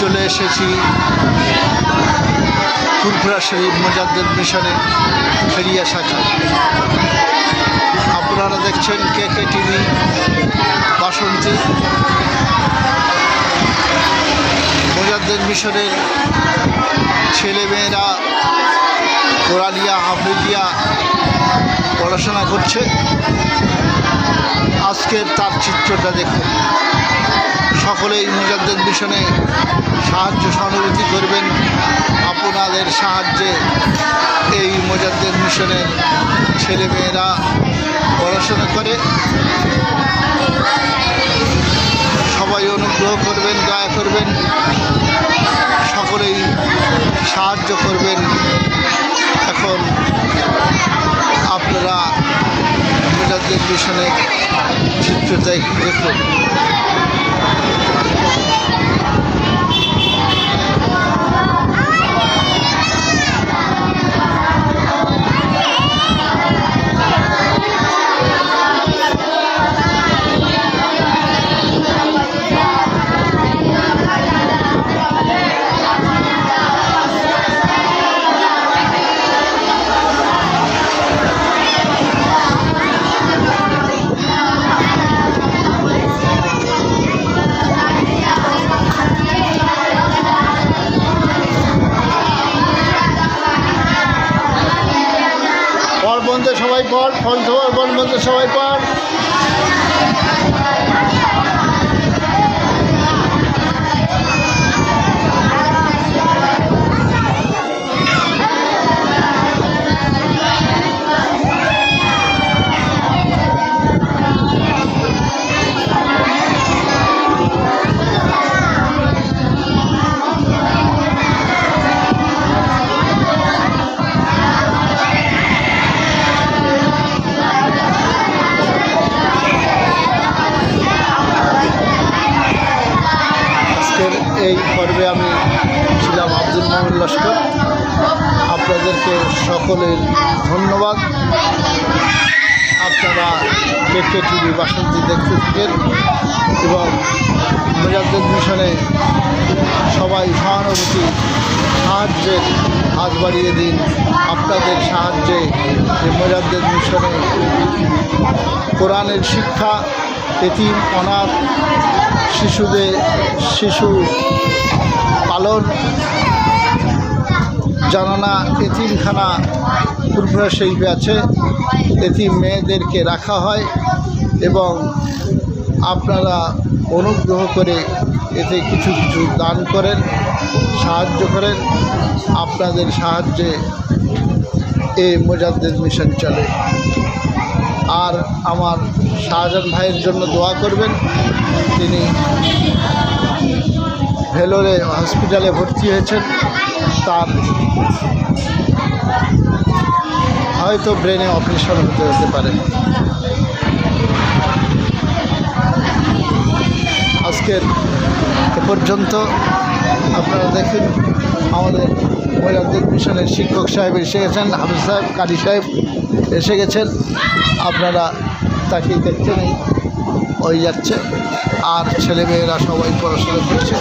চলে এসেছি ফুরফুরা শরীফ মোজাদ্দেদ মিশনে ফেরিয়া শাখা। আপনারা দেখছেন কে কে টিভি বাসন্তী। মোজাদ্দেদ মিশনের ছেলেমেয়েরা কোরালিয়া হাফিজিয়া পড়াশোনা করছে। আজকের তার চিত্রটা দেখুন। সকলেই মুজাদ্দেদ মিশনে সাহায্য সহানুভূতি করবেন আপনাদের সাহায্যে এই মুজাদ্দেদ মিশনের ছেলেমেয়েরা পড়াশোনা করে। সবাই অনুগ্রহ করবেন, দয়া করবেন, সকলেই সাহায্য করবেন। এখন আপনারা মুজাদ্দেদ মিশনের চিত্রটাই দেখুন। সবাই পড় ফোন বল বন্ধ সবাই পর এই পর্বে আমি ছিলাম আব্দুল মোহাম্মদ লস্কর। আপনাদেরকে সকলের ধন্যবাদ। আপনারা কেকে টিভি বাসন্তী দেখতে থাকেন এবং মুজাদ্দেদ মিশনে সবাই সহানুভূতি, সাহায্যের হাত বাড়িয়ে দিন। আপনাদের সাহায্যে মুজাদ্দেদ মিশনে কোরআনের শিক্ষা এতিম অনাথ শিশুদের শিশু পালন জানানা এতিমখানা ফুরফুরা শিল্পে আছে। এতিম মেয়েদেরকে রাখা হয় এবং আপনারা অনুগ্রহ করে এতে কিছু কিছু দান করেন, সাহায্য করেন। আপনাদের সাহায্যে এই মোজাদ্দেদ মিশন চলে। আর আমার শাহজাহান ভাইয়ের জন্য দোয়া করবেন। তিনি ভেলোরে হসপিটালে ভর্তি হয়েছেন। তার হয়তো ব্রেনে অপারেশন হতে হতে পারে। আজকের এ পর্যন্ত আপনারা দেখুন, আমাদের মহিলাদের মিশনের শিক্ষক সাহেব এসে গেছেন, হাফিজ সাহেব কালী সাহেব এসে গেছেন। আপনারা তাকে দেখতে নেই, ওই যাচ্ছে। আর ছেলেমেয়েরা সবাই পড়াশোনা করছে।